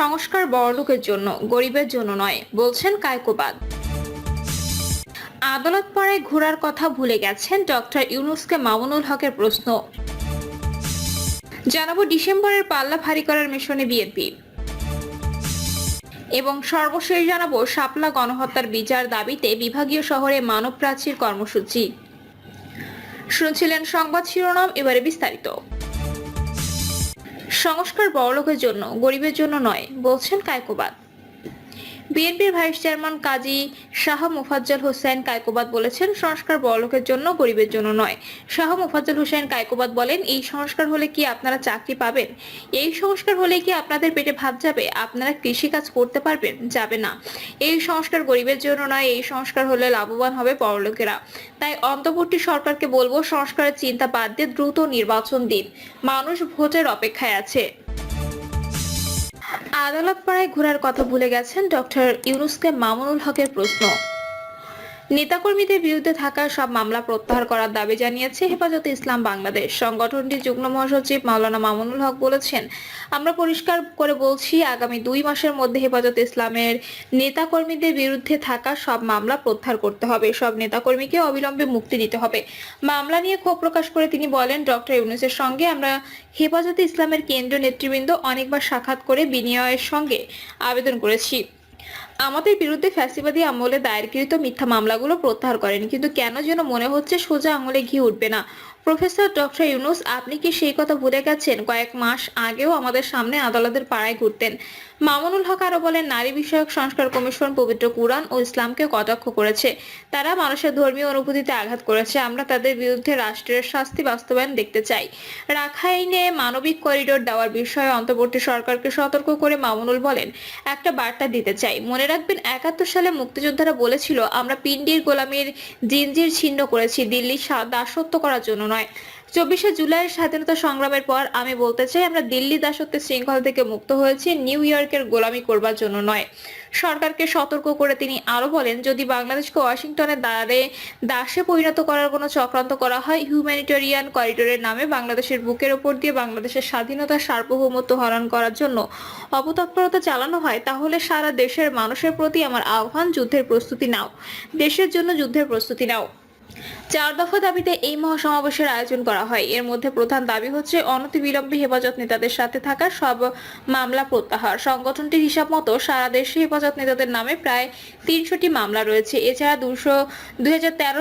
সংস্কার বড়লোকের জন্য, গরিবের জন্য নয়, বলছেন কায়কোবাদ আদালত পাড়ায় ঘোরার কথা ভুলে গেছেন ডক্টর ইউনুসকে মামুনুল হকের প্রশ্ন। জানাব ডিসেম্বরের পাল্লা ভারী করার মিশনে বিএনপি। এবং সর্বশেষ জানাব শাপলা গণহত্যার বিচার দাবিতে বিভাগীয় শহরে মানব প্রাচীর কর্মসূচি। শুনছিলেন সংবাদ শিরোনাম, এবারে বিস্তারিত। সংস্কার বড়লোকের জন্য গরিবের জন্য নয় বলছেন কায়কোবাদ। বিএনপির ভাইস চেয়ারম্যান কাজী শাহ মুফাজ্জল হোসেন কায়কোবাদ বলেছেন, সংস্কার বড়লোকের জন্য গরিবের জন্য নয়। শাহ মুফাজ্জল হোসেন কায়কোবাদ বলেন, এই সংস্কার হলে কি আপনারা চাকরি পাবেন? এই সংস্কার হলে কি আপনাদের পেটে ভাত যাবে? আপনারা কৃষিকাজ করতে পারবেন? যাবে না। এই সংস্কার গরিবের জন্য নয়, এই সংস্কার হলে লাভবান হবে বড়লোকেরা। তাই অন্তর্বর্তী সরকারকে বলব, সংস্কারের চিন্তা বাদ দিয়ে দ্রুত নির্বাচন দিন। মানুষ ভোটের অপেক্ষায় আছে। আদালত পাড়ায় ঘোরার কথা ভুলে গেছেন ডক্টর ইউনুসকে মামুনুল হকের প্রশ্ন। নেতাকর্মীদের বিরুদ্ধে থাকা সব মামলা প্রত্যাহার করার দাবি জানিয়েছে হেফাজতে ইসলাম বাংলাদেশ। সংগঠনটির যুগ্ম মহাসচিব মাওলানা মামুনুল হক বলেছেন, আমরা পরিষ্কার করে বলছি, আগামী দুই মাসের মধ্যে হেফাজতে ইসলামের নেতাকর্মীদের বিরুদ্ধে থাকা সব মামলা প্রত্যাহার করতে হবে। সব নেতাকর্মীকে অবিলম্বে মুক্তি দিতে হবে। মামলা নিয়ে ক্ষোভ প্রকাশ করে তিনি বলেন, ডক্টর ইউনুসের সঙ্গে আমরা হেফাজতে ইসলামের কেন্দ্রীয় নেতৃবৃন্দ অনেকবার সাক্ষাৎ করে বিনিময়ের সঙ্গে আবেদন করেছি। আমাদের বিরুদ্ধে ফ্যাসিবাদী আমলে দায়েরকৃত মিথ্যা মামলাগুলো প্রত্যাহার করেন। কিন্তু কেন যেন মনে হচ্ছে সোজা আঙুলে ঘি উঠবে না। প্রফেসর ডক্টর ইউনুস, আপনি কি সেই কথা ভুলে গেছেন? কয়েক মাস আগেও আমাদের সামনে আদালতের পাড়ায় ঘুরতেন। মামুনুল হক আরও বলেন, নারী বিষয়ক সংস্কার কমিশন পবিত্র কুরআন ও ইসলামকে কটাক্ষ করেছে। তারা মানুষের ধর্মীয় অনুভূতিতে আঘাত করেছে। আমরা তাদের বিরুদ্ধে রাষ্ট্রের শাস্তি বাস্তবায়ন দেখতে চাই। রাখাইনে মানবিক করিডোর দেওয়ার বিষয়ে অন্তর্বর্তী সরকারকে সতর্ক করে মামুনুল বলেন, একটা বার্তা দিতে চাই। মনে রাখবেন, একাত্তর সালে মুক্তিযোদ্ধারা বলেছিল, আমরা পিন্ডির গোলামীর জিনজির ছিন্ন করেছি দিল্লি দাসত্ব করার জন্য নয়। চব্বিশে জুলাইয়ের স্বাধীনতা সংগ্রামের পর আমি বলতে চাই, আমরা দিল্লি দাসত্বের শৃঙ্খল থেকে মুক্ত হয়েছি, নিউ ইয়র্কের গোলামি করবার জন্য নয়। সরকারকে সতর্ক করে তিনি আরও বলেন, যদি বাংলাদেশকে ওয়াশিংটনের দ্বারে দাসে পরিণত করার কোনো চক্রান্ত করা হয় হিউম্যানিটেরিয়ান করিডোরের নামে বাংলাদেশের বুকের ওপর দিয়ে বাংলাদেশের স্বাধীনতা সার্বভৌমত্ব হরণ করার জন্য অপতৎপরতা চালানো হয়, তাহলে সারা দেশের মানুষের প্রতি আমার আহ্বান, যুদ্ধের প্রস্তুতি নাও। দেশের জন্য যুদ্ধের প্রস্তুতি নাও। চার দফা দাবিতে এই মহাসমাবেশের আয়োজন করা হয়। এর মধ্যে প্রধান দাবি হচ্ছে, অনতিবিলম্বে হেফাজত নেতাদের সাথে থাকা সব মামলা প্রত্যাহার। সংগঠনটির হিসাব মতো সারা দেশে হেফাজত নেতাদের নামে প্রায় তিনশোটি মামলা রয়েছে। এছাড়া দুশো, দুই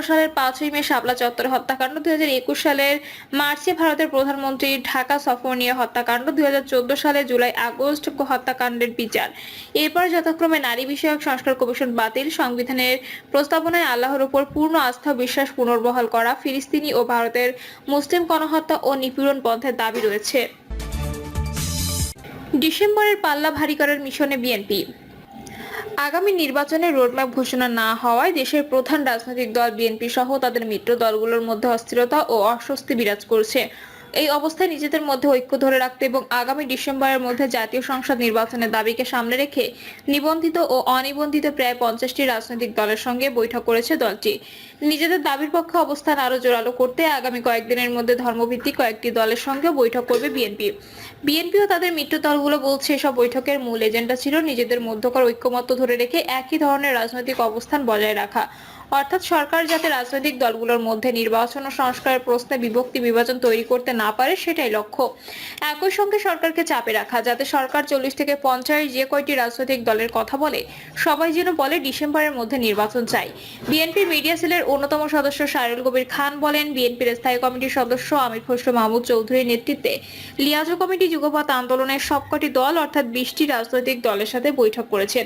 সালের পাঁচই মে শাপলা চত্বর হত্যাকাণ্ড, দুই হাজার একুশ সালের মার্চে ভারতের প্রধানমন্ত্রী ঢাকা সফর নিয়ে হত্যাকাণ্ড, দুই হাজার চোদ্দ সালে জুলাই আগস্ট হত্যাকাণ্ডের বিচার। এরপর যথাক্রমে নারী বিষয়ক সংস্কার কমিশন বাতিল। সংবিধানের প্রস্তাবনায় আল্লাহর উপর পূর্ণ আস্থা ও বিশ্বাস পুনর্বহাল করা ফিলিস্তিনি ও ভারতের মুসলিম গণহত্যা ও নিপীড়ন বন্ধের দাবি রয়েছে। ডিসেম্বরের পাল্লা ভারী করার মিশনে বিএনপি। আগামী নির্বাচনে রোডম্যাপ ঘোষণা না হওয়ায় দেশের প্রধান রাজনৈতিক দল বিএনপি সহ তাদের মিত্র দলগুলোর মধ্যে অস্থিরতা ও অস্বস্তি বিরাজ করছে। এই অবস্থায় নিজেদের মধ্যে ঐক্য ধরে রাখতে এবং আগামী ডিসেম্বরের মধ্যে জাতীয় সংসদ নির্বাচনের দাবিকে সামনে রেখে নিবন্ধিত ও অনিবন্ধিত প্রায় পঞ্চাশটি রাজনৈতিক দলের সঙ্গে বৈঠক করেছে দলটি। নিজেদের দাবির পক্ষে অবস্থান আরও জোরালো করতে আগামী কয়েকদিনের মধ্যে ধর্মভিত্তিক কয়েকটি দলের সঙ্গে বৈঠক করবে বিএনপি। বিএনপিও তাদের মিত্র দলগুলো বলছে, এসব বৈঠকের মূল এজেন্ডা ছিল নিজেদের মধ্যকার ঐক্যমত্য ধরে রেখে একই ধরনের রাজনৈতিক অবস্থান বজায় রাখা। অর্থাৎ সরকার যাতে রাজনৈতিক দলগুলোর মধ্যে নির্বাচন ও সংস্কারের প্রশ্নে বিভক্তি বিভাজন তৈরি করতে না পারে সেটাই লক্ষ্য। একই সঙ্গে সরকারকে চাপে রাখা, যাতে সরকার চল্লিশ থেকে পঞ্চাশ যে কয়টি রাজনৈতিক দলের কথা বলে, সবাই যেন বলে ডিসেম্বরের মধ্যে নির্বাচন চাই। বিএনপি মিডিয়া সেলের অন্যতম সদস্য সাইরুল কবির খান বলেন বিএনপির স্থায়ী কমিটির সদস্য আমির খসরু মাহমুদ চৌধুরীর নেতৃত্বে লিয়াজো কমিটি যুগপথ আন্দোলনের সবকটি দল, অর্থাৎ বিশটি রাজনৈতিক দলের সাথে বৈঠক করেছেন।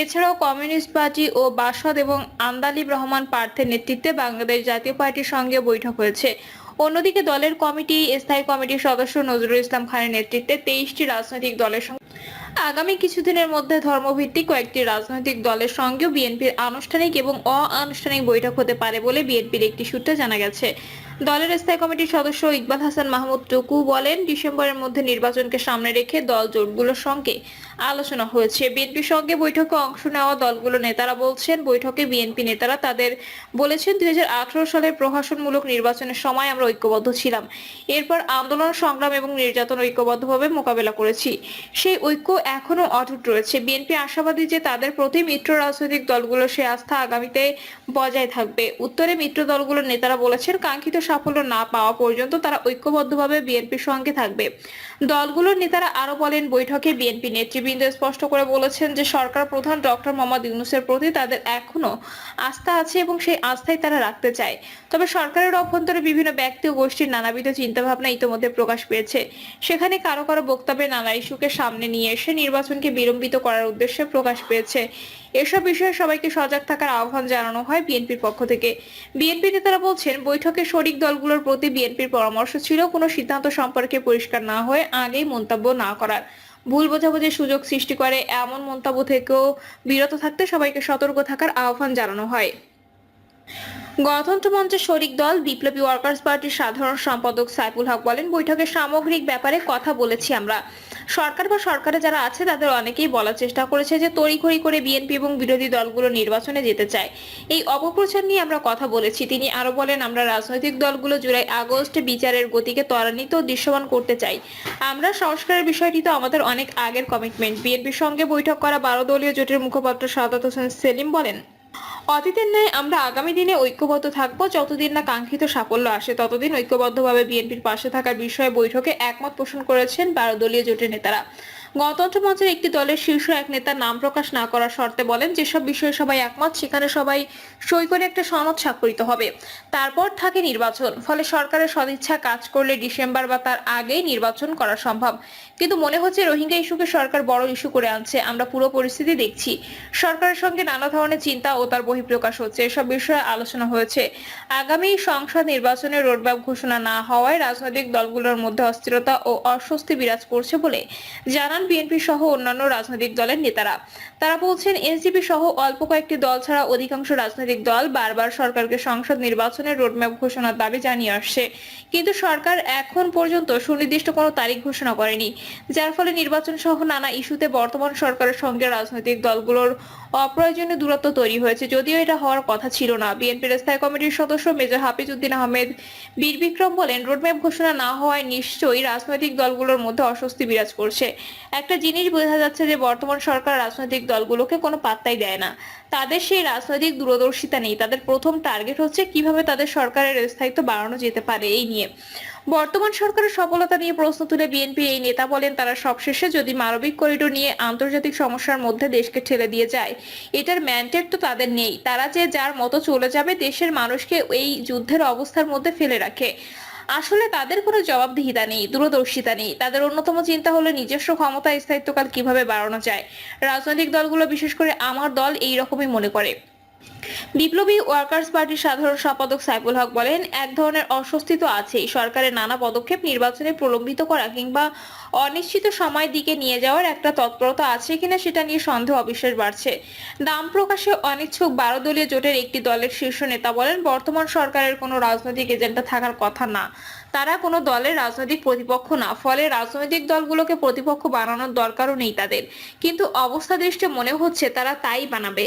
এছাড়াও কমিউনিস্ট পার্টি ও বাসদ এবং আন্দালিব রহমান পার্থের নেতৃত্বে বাংলাদেশ জাতীয় পার্টির সঙ্গে বৈঠক হয়েছে। অন্যদিকে দলের কমিটি, স্থায়ী কমিটির সদস্য নজরুল ইসলাম খানের নেতৃত্বে তেইশটি রাজনৈতিক দলের সঙ্গে আগামী কিছুদিনের মধ্যে ধর্মভিত্তিক কয়েকটি রাজনৈতিক দলের সঙ্গেও বিএনপির আনুষ্ঠানিক এবং অ আনুষ্ঠানিক বৈঠক হতে পারে বলে বিএনপির একটি সূত্রে জানা গেছে। দলের স্থায়ী কমিটির সদস্য ইকবাল হাসান মাহমুদ টুকু বলেন, ডিসেম্বরের মধ্যে নির্বাচনকে সামনে রেখে দল জোটগুলোর সঙ্গে আলোচনা হয়েছে। বিএনপির সঙ্গে বৈঠকে অংশ নেওয়া দলগুলো নেতারা বলছেন, বৈঠকে বিএনপি নেতারা তাদের বলেছেন, দুই সালের প্রহসনমূলক নির্বাচনের সময় আমরা ঐক্যবদ্ধ ছিলাম। এরপর আন্দোলন, সংগ্রাম এবং নির্যাতন ঐক্যবদ্ধভাবে মোকাবেলা করেছি। সেই ঐক্য এখনও অটুট রয়েছে। বিএনপি আশাবাদী যে তাদের প্রতি মিত্র রাজনৈতিক দলগুলো সে আস্থা আগামীতে বজায় থাকবে। উত্তরে মিত্র দলগুলোর নেতারা বলেছেন, কাঙ্ক্ষিত সাফল্য না পাওয়া পর্যন্ত তারা ঐক্যবদ্ধভাবে বিএনপির সঙ্গে থাকবে। দলগুলোর নেতারা আরও বলেন, বৈঠকে বিএনপি নেতৃবৃন্দ স্পষ্ট করে বলেছেন যে সরকার প্রধান ডক্টর মোহাম্মদ ইউনুসের প্রতি তাদের এখনও আস্থা আছে এবং সেই আস্থাই তারা রাখতে চায়। তবে সরকারের অভ্যন্তরে বিভিন্ন ব্যক্তি ও গোষ্ঠীর নানাবিধ চিন্তাভাবনা ইতিমধ্যে প্রকাশ পেয়েছে। সেখানে কারও কারও বক্তব্যে নানা ইস্যুকে সামনে নিয়ে এসে নির্বাচনকে বিলম্বিত করার উদ্দেশ্যে প্রকাশ পেয়েছে। এসব বিষয়ে সবাইকে সজাগ থাকার আহ্বান জানানো হয় বিএনপির পক্ষ থেকে। বিএনপি নেতারা বলছেন, বৈঠকে শরিক দলগুলোর প্রতি বিএনপির পরামর্শ ছিল, কোনো সিদ্ধান্ত সম্পর্কে পরিষ্কার না হয়ে আগেই মন্তব্য না করার। ভুল বোঝাবুঝির সুযোগ সৃষ্টি করে এমন মন্তব্য থেকেও বিরত থাকতে সবাইকে সতর্ক থাকার আহ্বান জানানো হয়। গণতন্ত্র মঞ্চের শরিক দল, বিপ্লবী ওয়ার্কার্স পার্টির সাধারণ সম্পাদক সাইফুল হক বলেন, বৈঠকে সামগ্রিক ব্যাপারে কথা বলেছি আমরা। সরকার বা সরকারে যারা আছে, তাদের অনেকেই বলার চেষ্টা করেছে যে তড়িঘড়ি করে বিএনপি এবং বিরোধী দলগুলো নির্বাচনে যেতে চায়। এই অপপ্রচার নিয়ে আমরা কথা বলেছি। তিনি আরও বলেন, আমরা রাজনৈতিক দলগুলো জুলাই আগস্ট বিচারের গতিকে ত্বরান্বিত দৃশ্যমান করতে চাই। আমরা সংস্কারের বিষয়টি তো আমাদের অনেক আগের কমিটমেন্ট বিএনপির সঙ্গে বৈঠক করা বারো দলীয় জোটের মুখপাত্র সাদাত হোসেন সেলিম বলেন অতীতের ন্যায় আমরা আগামী দিনে ঐক্যবদ্ধ থাকব। যতদিন না কাঙ্ক্ষিত সাফল্য আসে, ততদিন ঐক্যবদ্ধভাবে বিএনপির পাশে থাকার বিষয়ে বৈঠকে একমত পোষণ করেছেন বারো দলীয় জোটের নেতারা। গণতন্ত্র মঞ্চের একটি দলের শীর্ষ এক নেতার নাম প্রকাশ না করার শর্তে বলেন, যেসব বিষয়ে সবাই একমত, সেখানে সবাই সই করে একটা সনদ স্বাক্ষরিত হবে। তারপর থাকে নির্বাচন। ফলে সরকারের সদিচ্ছা কাজ করলে ডিসেম্বর বা তার আগেই নির্বাচন করা সম্ভব। কিন্তু মনে হচ্ছে রোহিঙ্গা ইস্যুকে সরকার বড় ইস্যু করে আনছে। আমরা পুরো পরিস্থিতি দেখছি। সরকারের সঙ্গে নানা ধরনের চিন্তা ও তার বহিঃপ্রকাশ হচ্ছে। এসব বিষয়ে আলোচনা হয়েছে। আগামী সংসদ নির্বাচনের রোডম্যাপ ঘোষণা না হওয়ায় রাজনৈতিক দলগুলোর মধ্যে অস্থিরতা ও অস্বস্তি বিরাজ করছে বলে জানান বিএনপি সহ অন্যান্য রাজনৈতিক দলের নেতারা। তারা বলছেন, এনসিপি সহ অল্প কয়েকটি দল ছাড়া অধিকাংশ রাজনৈতিক দল বারবার সরকারকে সংসদ নির্বাচনের রোডম্যাপ ঘোষণার দাবি জানিয়ে আসছে। কিন্তু সরকার এখন পর্যন্ত সুনির্দিষ্ট কোনো তারিখ ঘোষণা করেনি, যার ফলে নির্বাচন সহ নানা ইস্যুতে বর্তমান সরকারের সঙ্গে রাজনৈতিক দলগুলোর অপ্রয়োজনীয় দূরত্ব তৈরি হয়েছে। যদিও এটা হওয়ার কথা ছিল না। বিএনপির স্থায়ী কমিটির সদস্য মেজর হাফিজ উদ্দিন আহমেদ বীর বিক্রম বলেন, রোডম্যাপ ঘোষণা না হওয়ায় নিশ্চয়ই রাজনৈতিক দলগুলোর মধ্যে অস্বস্তি বিরাজ করছে। একটা জিনিস বোঝা যাচ্ছে যে, বর্তমান সরকার রাজনৈতিক দলগুলোকে কোনো পাত্তাই দেয় না। তাদের সেই রাজনৈতিক দূরদর্শিতা নেই। তাদের প্রথম টার্গেট হচ্ছে কীভাবে তাদের সরকারের স্থায়িত্ব বাড়ানো যেতে পারে এই নিয়ে। বর্তমান সরকারের সফলতা নিয়ে প্রশ্ন তুলে বিএনপি এই নেতা বলেন, তারা সবশেষে যদি মানবিক করিডোর নিয়ে আন্তর্জাতিক সমস্যার মধ্যে দেশকে ঠেলে দিয়ে যায়, এটার ম্যান্ডেট তো তাদের নেই। তারা যে যার মতো চলে যাবে, দেশের মানুষকে এই যুদ্ধের অবস্থার মধ্যে ফেলে রাখে। আসলে তাদের কোনো জবাবদিহিতা নেই, দূরদর্শিতা নেই। তাদের অন্যতম চিন্তা হলো নিজস্ব ক্ষমতা, স্থায়িত্বকাল কীভাবে বাড়ানো যায়। রাজনৈতিক দলগুলো, বিশেষ করে আমার দল, এই রকমই মনে করে। বিপ্লবী ওয়ার্কার্স পার্টির সাধারণ সম্পাদক সাইফুল হক বলেন, এক ধরনের অস্বস্তি তো আছেই। সরকারের নানা পদক্ষেপ নির্বাচনে প্রলম্বিত করা কিংবা অনিশ্চিত সময় দিকে নিয়ে যাওয়ার একটা তৎপরতা আছে কিনা সেটা নিয়ে সন্দেহ অবিশ্বাস বাড়ছে। নাম প্রকাশে অনিচ্ছুক বারো দলীয় জোটের একটি দলের শীর্ষ নেতা বলেন, বর্তমান সরকারের কোনো রাজনৈতিক এজেন্ডা থাকার কথা না। তারা কোনো দলের রাজনৈতিক প্রতিপক্ষ না, ফলে রাজনৈতিক দলগুলোকে প্রতিপক্ষ বানানোর দরকারও নেই তাদের। কিন্তু অবস্থা দৃষ্টে মনে হচ্ছে তারা তাই বানাবে।